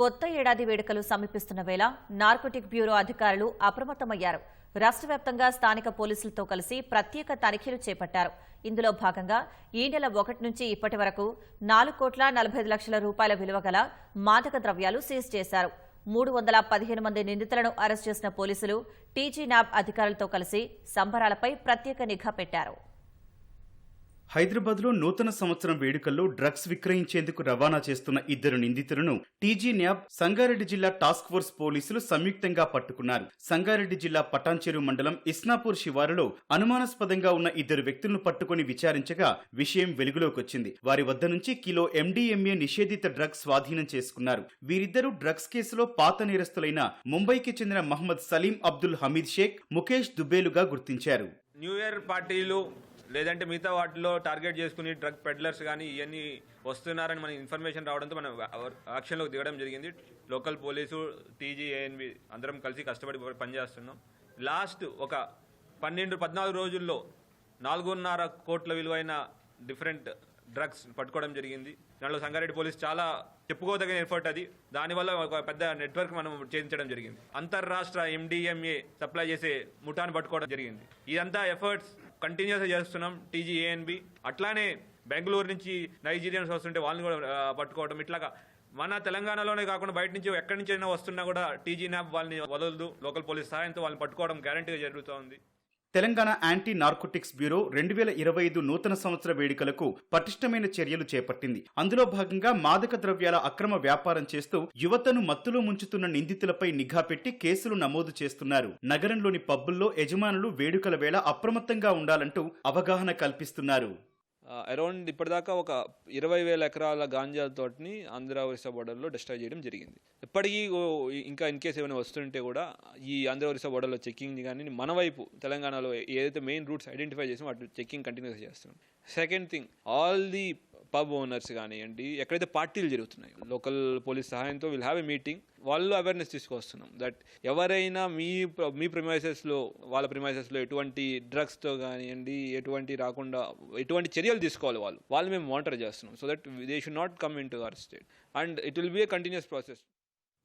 కొత్త ఏడాది వేడుకలు సమీపిస్తున్న వేళ నార్కోటిక్ బ్యూరో అధికారులు అప్రమత్తమయ్యారు. రాష్ట్ర వ్యాప్తంగా స్థానిక పోలీసులతో కలిసి ప్రత్యేక తనిఖీలు చేపట్టారు. ఇందులో భాగంగా ఈ నెల ఒకటి నుంచి ఇప్పటి వరకు నాలుగు కోట్ల నలభై లక్షల రూపాయల విలువ గల మాదక ద్రవ్యాలు సీజ్ చేశారు. మూడు వందల పదిహేను మంది నిందితులను అరెస్ట్ చేసిన పోలీసులు టీజీ న్యాబ్ అధికారులతో కలిసి సంబరాలపై ప్రత్యేక నిఘా పెట్టారు. హైదరాబాద్లో నూతన సంవత్సరం వేడుకల్లో డ్రగ్స్ విక్రయించేందుకు రవాణా చేస్తున్న ఇద్దరు నిందితులను టీజీ న్యాబ్ సంగారెడ్డి జిల్లా టాస్క్ ఫోర్స్ పోలీసులు సంయుక్తంగా పట్టుకున్నారు. సంగారెడ్డి జిల్లా పటాన్చెరు మండలం ఇస్నాపూర్ శివారులో అనుమానాస్పదంగా ఉన్న ఇద్దరు వ్యక్తులను పట్టుకుని విచారించగా విషయం వెలుగులోకొచ్చింది. వారి వద్ద నుంచి కిలో ఎండీఎంఏ నిషేధిత డ్రగ్స్ స్వాధీనం చేసుకున్నారు. వీరిద్దరూ డ్రగ్స్ కేసులో పాత నేరస్తులైన ముంబైకి చెందిన మహమ్మద్ సలీం అబ్దుల్ హమీద్ షేక్ ముఖేష్ దుబ్బేలుగా గుర్తించారు. న్యూ ఇయర్ పార్టీలు లేదంటే మిగతా వాటిలో టార్గెట్ చేసుకుని డ్రగ్ పెడ్లర్స్ కానీ ఇవన్నీ వస్తున్నారని మనకి ఇన్ఫర్మేషన్ రావడంతో మనం యాక్షన్లోకి దిగడం జరిగింది. లోకల్ పోలీసు టీజీ ఏఎన్బి అందరం కలిసి కష్టపడి పనిచేస్తున్నాం. లాస్ట్ ఒక పన్నెండు పద్నాలుగు రోజుల్లో నాలుగున్నర కోట్ల విలువైన డిఫరెంట్ డ్రగ్స్ పట్టుకోవడం జరిగింది. దాంట్లో సంగారెడ్డి పోలీస్ చాలా చెప్పుకోదగిన ఎఫర్ట్ అది. దానివల్ల ఒక పెద్ద నెట్వర్క్ మనం చేయించడం జరిగింది. అంతర్రాష్ట్ర ఎండిఎంఏ సప్లై చేసే ముఠాను పట్టుకోవడం జరిగింది. ఇదంతా ఎఫర్ట్స్ కంటిన్యూస్ చేస్తున్నాం టీజీఏఎన్బి అట్లానే బెంగళూరు నుంచి నైజీరియన్స్ వస్తుంటే వాళ్ళని కూడా పట్టుకోవడం ఇట్లాగా మన తెలంగాణలోనే కాకుండా బయట నుంచి ఎక్కడి నుంచి అయినా వస్తున్నా కూడా టీజీ న్యాప్ వాళ్ళని వదలదు. లోకల్ పోలీస్ సహాయంతో వాళ్ళని పట్టుకోవడం గ్యారంటీగా జరుగుతోంది. తెలంగాణ యాంటీ నార్కోటిక్స్ బ్యూరో రెండు వేల ఇరవై ఐదు నూతన సంవత్సర వేడుకలకు పటిష్టమైన చర్యలు చేపట్టింది. అందులో భాగంగా మాదక ద్రవ్యాల అక్రమ వ్యాపారం చేస్తూ యువతను మత్తులో ముంచుతున్న నిందితులపై నిఘా పెట్టి కేసులు నమోదు చేస్తున్నారు. నగరంలోని పబ్బుల్లో యజమానులు వేడుకల వేళ అప్రమత్తంగా ఉండాలంటూ అవగాహన కల్పిస్తున్నారు. అరౌండ్ ఇప్పటిదాకా ఒక ఇరవై వేల ఎకరాల గాంజా తోటని ఆంధ్ర ఒరిస్సా బోర్డర్లో డిస్ట్రాయ్ చేయడం జరిగింది. ఇప్పటికీ ఇంకా ఇన్ కేసు ఏమైనా వస్తుంటే కూడా ఈ ఆంధ్ర ఒరిస్సా బోర్డర్లో చెక్కింగ్ కానీ మన వైపు తెలంగాణలో ఏదైతే మెయిన్ రూట్స్ ఐడెంటిఫై చేసామో వాటి చెక్కింగ్ కంటిన్యూస్ చేస్తున్నాం. Second thing all the pub owners కానివ్వండి ఎక్కడైతే పార్టీలు జరుగుతున్నాయి లోకల్ పోలీస్ సహాయంతో విల్ హ్యావ్ ఎ మీటింగ్ వాళ్ళు అవేర్నెస్ తీసుకొస్తున్నాం దట్ ఎవరైనా మీ ప్ర- మీ ప్రిమైసెస్లో వాళ్ళ ప్రిమైసెస్లో ఎటువంటి డ్రగ్స్తో కానివ్వండి ఎటువంటి రాకుండా ఎటువంటి చర్యలు తీసుకోవాలి వాళ్ళు వాళ్ళు మేము మానిటర్ చేస్తున్నాం. So that they should not come in to our state and it will be a continuous process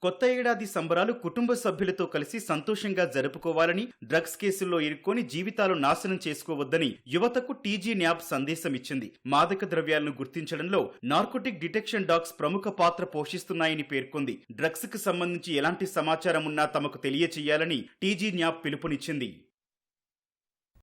కొత్త ఏడాది సంబరాలు కుటుంబ సభ్యులతో కలిసి సంతోషంగా జరుపుకోవాలని డ్రగ్స్ కేసుల్లో ఇరుక్కొని జీవితాలు నాశనం చేసుకోవద్దని యువతకు టీజీ న్యాబ్ సందేశం ఇచ్చింది మాదక ద్రవ్యాలను గుర్తించడంలో నార్కోటిక్ డిటెక్షన్ డాగ్స్ ప్రముఖ పాత్ర పోషిస్తున్నాయని పేర్కొంది. డ్రగ్స్కు సంబంధించి ఎలాంటి సమాచారం ఉన్నా తమకు తెలియచేయాలని టీజీ న్యాబ్ పిలుపునిచ్చింది.